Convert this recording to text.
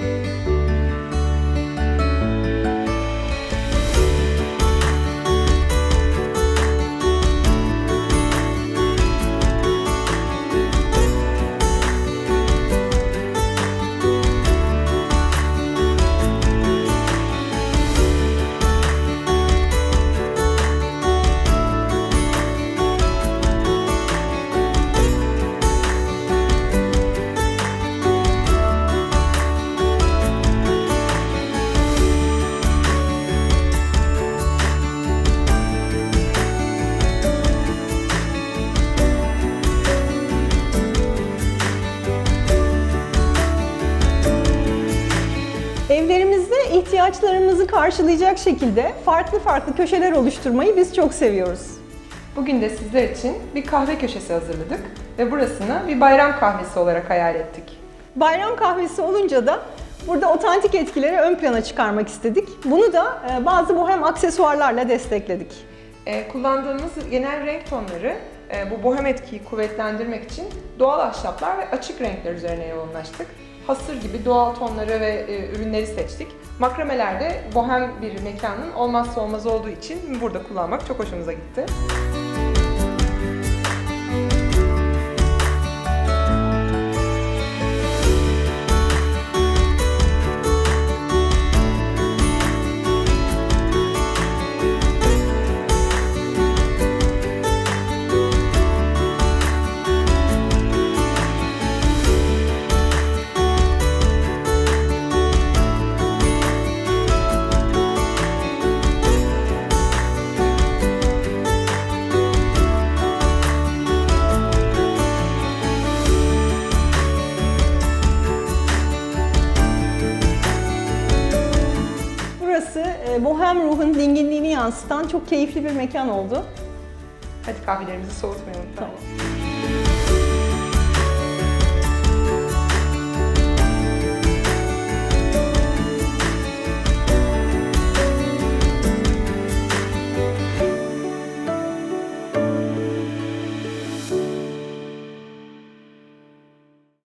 Música karşılayacak şekilde farklı farklı köşeler oluşturmayı biz çok seviyoruz. Bugün de sizler için bir kahve köşesi hazırladık ve burasını bir bayram kahvesi olarak hayal ettik. Bayram kahvesi olunca da burada otantik etkileri ön plana çıkarmak istedik. Bunu da e, bazı bohem aksesuarlarla destekledik. Ee, kullandığımız genel renk tonları e, bu bohem etkiyi kuvvetlendirmek için doğal ahşaplar ve açık renkler üzerine yoğunlaştık. Hasır gibi doğal tonları ve e, ürünleri seçtik. Makrameler de bohem bir mekanın olmazsa olmazı olduğu için burada kullanmak çok hoşumuza gitti. Burası e, bohem ruhun dinginliğini yansıtan çok keyifli bir mekan oldu. Hadi kahvelerimizi soğutmayalım. Tamam.